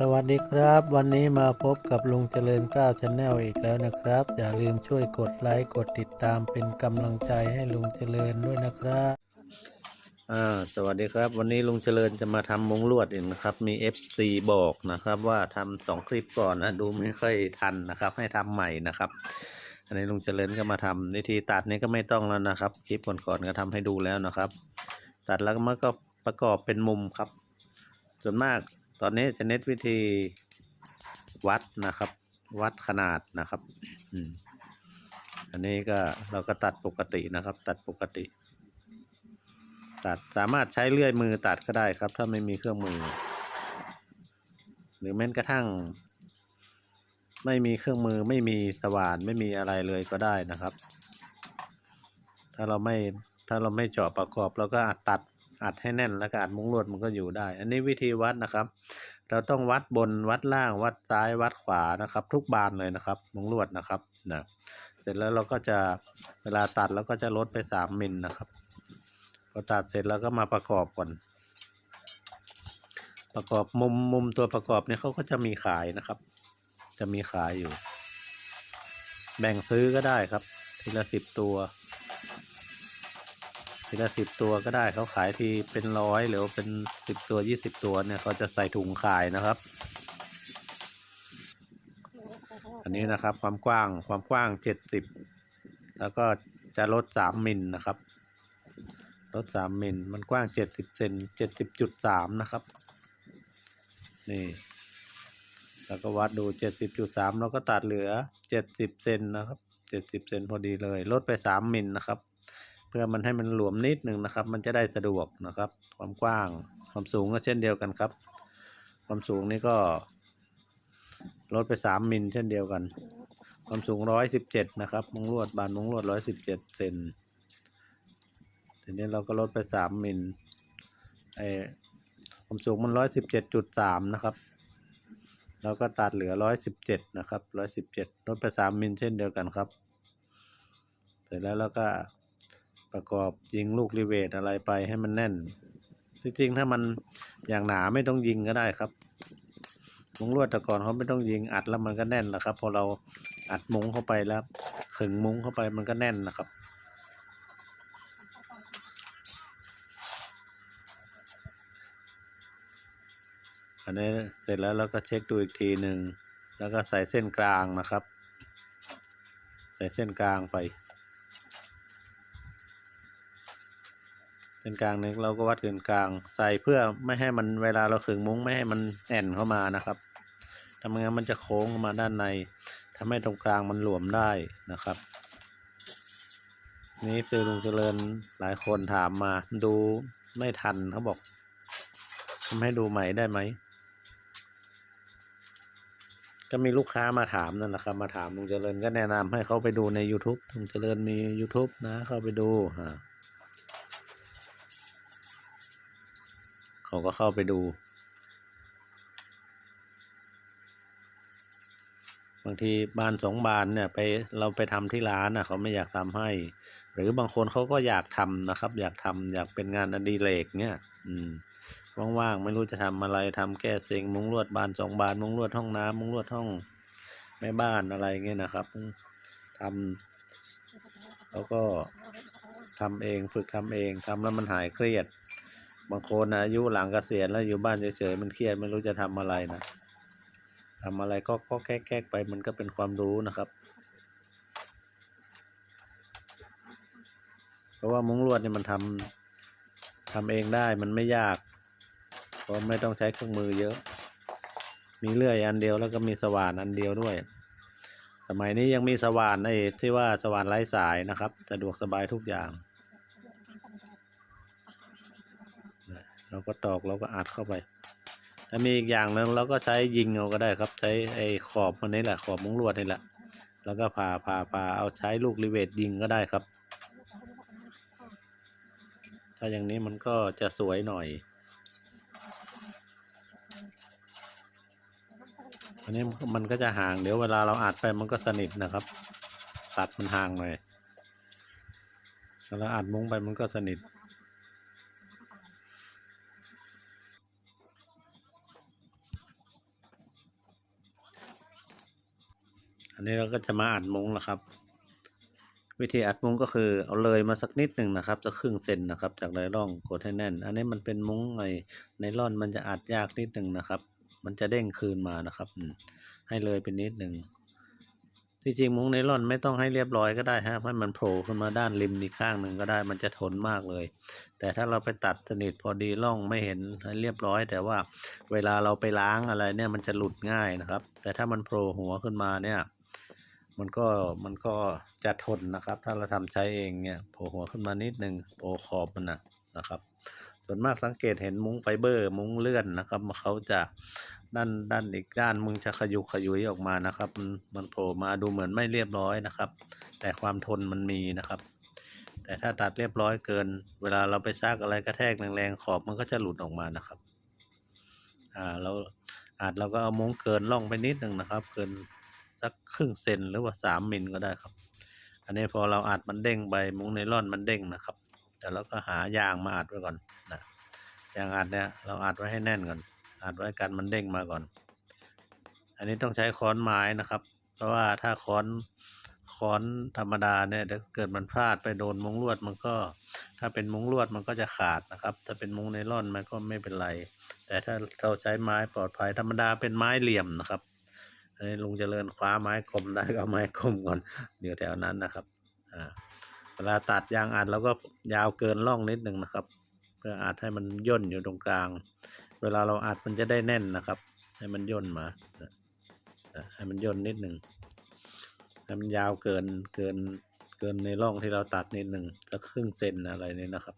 สวัสดีครับ วันนี้มาพบกับลุงเจริญก้าวชาแนลอีกแล้วนะครับ อย่าลืมช่วยกดไลค์กดติดตามเป็นกำลังใจให้ลุงเจริญด้วยนะครับอ่าสวัสดีครับ วันนี้ลุงเจริญจะมาทำมงลวดอีกนะครับ มี FC บอกนะครับ ว่าทำสองคลิปก่อนนะดูไม่ค่อยทันนะครับ ให้ทำใหม่นะครับ อันนี้ลุงเจริญก็มาทำวิธีตัดนี้ก็ไม่ต้องแล้วนะครับคลิปก่อนๆก็ทำให้ดูแล้วนะครับ ตัดแล้วมันก็ประกอบเป็นมุมครับ ส่วนมาก อนนี้จะเน้นวิธีวัดนะครับ วัดขนาดนะครับอันนี้ก็เราก็ตัดปกตินะครับ ตัดปกติ ตัดสามารถใช้เลื่อยมือตัดก็ได้ครับ ถ้าไม่มีเครื่องมือ หรือแม้กระทั่ง ไม่มีเครื่องมือไม่มีสว่านไม่มีอะไรเลยก็ได้นะครับ ถ้าเราไม่ถ้าเราไม่เจาะประกอบเราก็อัดตัด อัดให้แน่นแล้วก็อัดมุ้งลวดมันก็อยู่ได้ อันนี้วิธีวัดนะครับ เราต้องวัดบนวัดล่างวัดซ้ายวัดขวานะครับ ทุกบานเลยนะครับ มุ้งลวดนะครับนะเสร็จแล้วเราก็จะเวลาตัดเราก็จะลดไปสามมิลนะครับพอตัดเสร็จแล้วก็มาประกอบก่อนประกอบมุมมุมตัวประกอบเนี่ยเขาก็จะมีขายนะครับ จะมีขายอยู่ แบ่งซื้อก็ได้ครับ ทีละสิบตัว ทีละสิบตัวก็ได้เขาขายทีเป็นร้อยหรือว่าเป็นสิบตัวยี่สิบตัวเนี่ยเขาจะใส่ถุงขายนะครับ อันนี้นะครับ ความกว้างความกว้างเจ็ดสิบแล้วก็จะลดสามมิลนะครับ ลดสามมิลมันกว้างเจ็ดสิบเซนเจ็ดสิบจุดสามนะครับ นี่ แล้วก็วัดดูเจ็ดสิบจุดสามเราก็ตัดเหลือเจ็ดสิบเซนนะครับเจ็ดสิบเซนพอดีเลย ลดไปสามมิลนะครับ พื่อมันให้มันหลวมนิดหนึ่งนะครับ มันจะได้สะดวกนะครับ ความกว้าง ความสูงก็เช่นเดียวกันครับ ความสูงนี่ก็ ลดไปสามมิลเช่นเดียวกัน ความสูงร้อยสิบเจ็ดนะครับมุงลวดบานมุงลวดร้อยสิบเจ็ดเซนทีนี้เราก็ลดไปสามมิลไอความสูงมันร้อยสิบเจ็ดจุดสามนะครับเราก็ตัดเหลือร้อยสิบเจ็ดนะครับร้อยสิบเจ็ดลดไปสามมิลเช่นเดียวกันครับ เสร็จแล้วเราก็ ประกอบยิงลูกรีเวทอะไรไปให้มันแน่น จริงๆ ถ้ามันอย่างหนาไม่ต้องยิงก็ได้ครับ มุ้งลวดแต่ก่อนเขาไม่ต้องยิงอัดแล้วมันก็แน่นแหละครับพอเราอัดมุ้งเข้าไปแล้วขึงมุ้งเข้าไปมันก็แน่นนะครับอันนี้เสร็จแล้วเราก็เช็คดูอีกทีหนึ่งแล้วก็ใส่เส้นกลางนะครับ ใส่เส้นกลางไป เส้นกลางนี้เราก็วัดเส้นกลาง ใส่เพื่อไม่ให้มันเวลาเราขึงมุ้งไม่ให้มันแอนเข้ามานะครับถ้าไม่งั้นมันจะโค้งเข้ามาด้านในทำให้ตรงกลางมันหลวมได้นะครับ นี่คือลุงเจริญหลายคนถามมาดูไม่ทันเขาบอกทำให้ดูใหม่ได้ไหมก็มีลูกค้ามาถามนั่นแหละครับ มาถามลุงเจริญก็แนะนำให้เขาไปดูใน YouTube ลุงเจริญมี YouTube นะ เข้าไปดูอ่า เขาก็เข้าไปดู บางทีบานสองบานเนี่ยไปเราไปทำที่ร้านน่ะเขาไม่อยากทำให้ หรือบางคนเขาก็อยากทำนะครับ อยากทำอยากเป็นงานอดิเรกเนี่ยอืมว่างๆไม่รู้จะทำอะไรทำแก้เซ็งมุ้งลวดบานสองบานมุ้งลวดห้องน้ำมุ้งลวดห้องแม่บ้านอะไรเงี้ยนะครับทำแล้วก็ทำเองฝึกทำเองทำแล้วมันหายเครียด บางคนนะอายุหลังเกษียณแล้วอยู่บ้านเฉยๆมันเครียดไม่รู้จะทำอะไรนะทำอะไรก็ก็แก๊กๆไปมันก็เป็นความรู้นะครับ เพราะว่ามุ้งลวดเนี่ยมันทำทำเองได้มันไม่ยาก เพราะไม่ต้องใช้เครื่องมือเยอะ มีเลื่อยอันเดียวแล้วก็มีสว่านอันเดียวด้วย สมัยนี้ยังมีสว่านในที่ว่าสว่านไร้สายนะครับ สะดวกสบายทุกอย่าง เราก็ตอกเราก็อัดเข้าไปถ้ามีอีกอย่างหนึ่งเราก็ใช้ยิงเอาก็ได้ครับ ใช้ไอ้ขอบมันนี่แหละขอบมุ้งลวดนี่แหละ แล้วก็ผ่าผ่าผ่าเอาใช้ลูกรีเวทยิงก็ได้ครับ ถ้าอย่างนี้มันก็จะสวยหน่อยอันนี้มันก็จะห่างเดี๋ยวเวลาเราอัดไปมันก็สนิทนะครับ ตัดมันห่างหน่อยเวลาอัดมุ้งไปมันก็สนิท อันนี้เราก็จะมาอัดมุ้งแล้วครับ วิธีอัดมุ้งก็คือเอาเลยมาสักนิดหนึ่งนะครับจะครึ่งเซนนะครับ จากในร่องกดให้แน่น อันนี้มันเป็นมุ้งไอในร่อนมันจะอัดยากนิดหนึ่งนะครับ มันจะเด้งคืนมานะครับให้เลยเป็นนิดหนึ่งที่จริงมุ้งในร่อนไม่ต้องให้เรียบร้อยก็ได้ฮะให้มันโผล่ขึ้นมาด้านริมอีกข้างหนึ่งก็ได้มันจะทนมากเลย แต่ถ้าเราไปตัดสนิทพอดีร่องไม่เห็นให้เรียบร้อย แต่ว่าเวลาเราไปล้างอะไรเนี่ยมันจะหลุดง่ายนะครับ แต่ถ้ามันโผล่หัวขึ้นมาเนี่ย มันก็มันก็จะทนนะครับ ถ้าเราทำใช้เองเนี่ยโผล่หัวขึ้นมานิดนึงโผล่ขอบมันนะนะครับ ส่วนมากสังเกตเห็นมุ้งไฟเบอร์ มุ้งเลื่อนนะครับเขาจะด้านด้านอีกด้านมึงจะขยุกขยุยออกมานะครับ มันโผล่มาดูเหมือนไม่เรียบร้อยนะครับ แต่ความทนมันมีนะครับ แต่ถ้าตัดเรียบร้อยเกิน เวลาเราไปซักอะไรกระแทกแรงๆขอบมันก็จะหลุดออกมานะครับ อ่าเราอาจเราก็เอามุ้งเกินร่องไปนิดหนึ่งนะครับ เกิน สักครึ่งเซนหรือว่าสามมิลก็ได้ครับ อันนี้พอเราอัดมันเด้งไปมุ้งไนล่อนมันเด้งนะครับแต่เราก็หายางมาอัดไว้ก่อนนะยางอัดเนี่ยเราอัดไว้ให้แน่นก่อน อัดไว้กันมันเด้งมาก่อน อันนี้ต้องใช้ค้อนไม้นะครับ เพราะว่าถ้าค้อนค้อนธรรมดาเนี่ยถ้าเกิดมันพลาดไปโดนมุ้งลวดมันก็ ถ้าเป็นมุ้งลวดมันก็จะขาดนะครับ ถ้าเป็นมุ้งไนล่อนมันก็ไม่เป็นไร แต่ถ้าเราใช้ไม้ปลอดภัยธรรมดาเป็นไม้เหลี่ยมนะครับ นี้ลุงเจริญคว้าไม้คมได้ก็เอาไม้คมก่อนเดี๋ยวแถวนั้นนะครับอ่าเวลาตัดยางอัดเราก็ยาวเกินร่องนิดหนึ่งนะครับ เพื่ออัดให้มันย่นอยู่ตรงกลาง เวลาเราอัดมันจะได้แน่นนะครับ ให้มันย่นมานะให้มันย่นนิดหนึ่งให้มันยาวเกินเกินเกินในร่องที่เราตัดนิดหนึ่งสักครึ่งเซนอะไรนี่นะครับ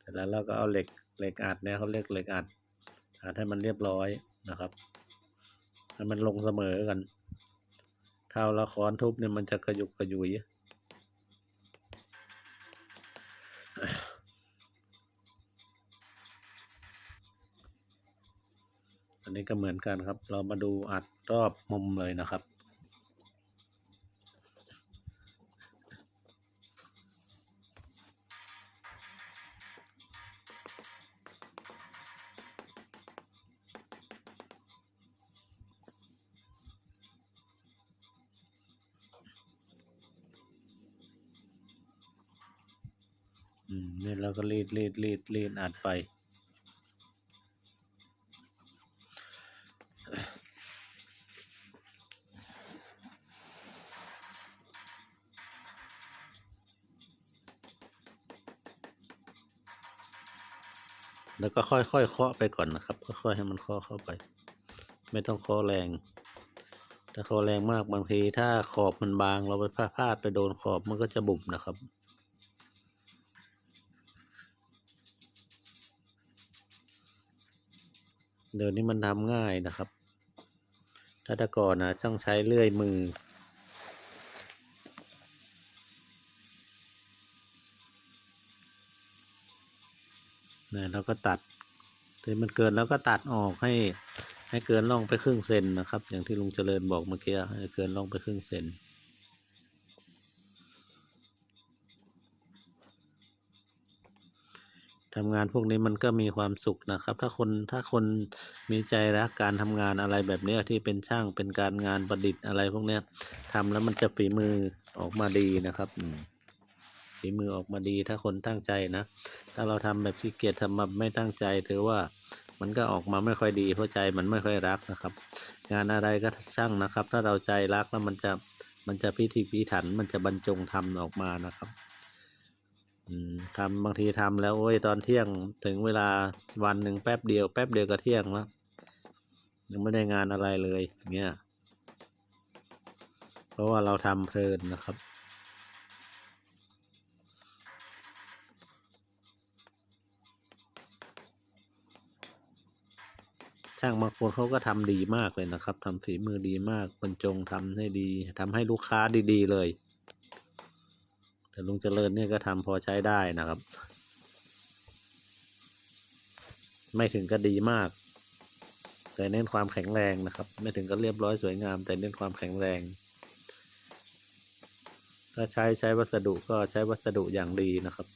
เสร็จแล้วเราก็เอาเหล็กเหล็กอัดเนี่ยเขาเรียกเหล็กอัดอัดให้มันเรียบร้อยนะครับ มันลงเสมอกันข้าเราค้อนทุบเนี่ยมันจะกระยุกกระยุยอันนี้ก็เหมือนกันครับ เรามาดูอัดรอบมุมเลยนะครับ อืมเนี่ยเราก็รีดรีดรีดรีดอัดไป แล้วก็ค่อยๆเคาะไปก่อนนะครับ ค่อยๆให้มันเคาะเข้าไป ไม่ต้องเคาะแรงถ้าเคาะแรงมากบางทีถ้าขอบมันบางเราไปพลาดไปโดนขอบมันก็จะบุบนะครับ เดี๋ยวนี้มันทำง่ายนะครับ ถ้าแต่ก่อนนะต้องใช้เลื่อยมือเนี่ยเราก็ตัดถึงมันเกินแล้วก็ตัดออกให้ให้เกินร่องไปครึ่งเซนนะครับ อย่างที่ลุงเจริญบอกเมื่อกี้ให้เกินร่องไปครึ่งเซน ทำงานพวกนี้มันก็มีความสุขนะครับ ถ้าคนถ้าคนมีใจรักการทำงานอะไรแบบนี้ที่เป็นช่างเป็นการงานประดิษฐ์อะไรพวกเนี้ยทำแล้วมันจะฝีมือออกมาดีนะครับฝีมือออกมาดีถ้าคนตั้งใจนะ ถ้าเราทำแบบขี้เกียจทำแบบไม่ตั้งใจถือว่ามันก็ออกมาไม่ค่อยดีเพราะใจมันไม่ค่อยรักนะครับ งานอะไรก็ช่างนะครับ ถ้าเราใจรักแล้วมันจะมันจะพิถีพิถันมันจะบรรจงทำออกมานะครับ ทำบางทีทำแล้วโอ้ยตอนเที่ยงถึงเวลาวันหนึ่งแป๊บเดียวแป๊บเดียวก็เที่ยงแล้วยังไม่ได้งานอะไรเลยเงี้ยเพราะว่าเราทำเพลินนะครับช่างบางคนเขาก็ทำดีมากเลยนะครับทำฝีมือดีมากบรรจงทำให้ดีทำให้ลูกค้าดี ๆ เลย แต่ลุงเจริญเนี่ยก็ทำพอใช้ได้นะครับ ไม่ถึงก็ดีมาก แต่เน้นความแข็งแรงนะครับ ไม่ถึงก็เรียบร้อยสวยงาม แต่เน้นความแข็งแรง ถ้าใช้ใช้วัสดุก็ใช้วัสดุอย่างดีนะครับ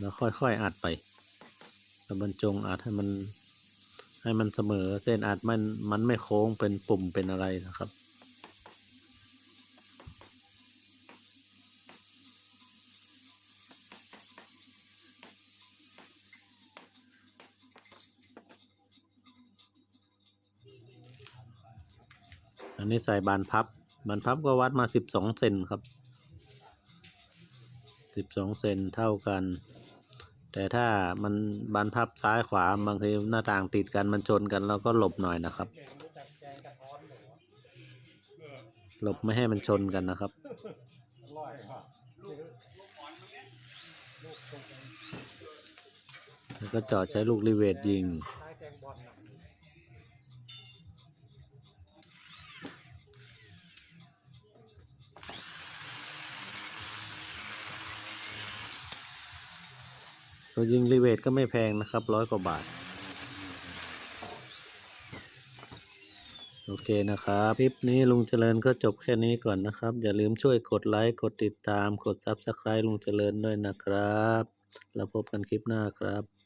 แล้วค่อยๆอัดไปแล้วบรรจงอัดให้มัน ให้มันเสมอ เส้นอัดมันมันไม่โค้งเป็นปุ่มเป็นอะไรนะครับ อันนี้ใส่บานพับ บานพับก็วัดมาสิบสองเซนครับสิบสองเซนเท่ากัน แต่ถ้ามันบานพับซ้ายขวาบางทีหน้าต่างติดกันมันชนกันเราก็หลบหน่อยนะครับ หลบไม่ให้มันชนกันนะครับแล้วก็จอดใช้ลูกรีเวทยิง ตัวยิงรีเวทก็ไม่แพงนะครับร้อยกว่าบาท โอเคนะครับ คลิปนี้ลุงเจริญก็จบแค่นี้ก่อนนะครับ อย่าลืมช่วยกดไลค์ กดติดตาม กด Subscribe ลุงเจริญด้วยนะครับ แล้วพบกันคลิปหน้าครับ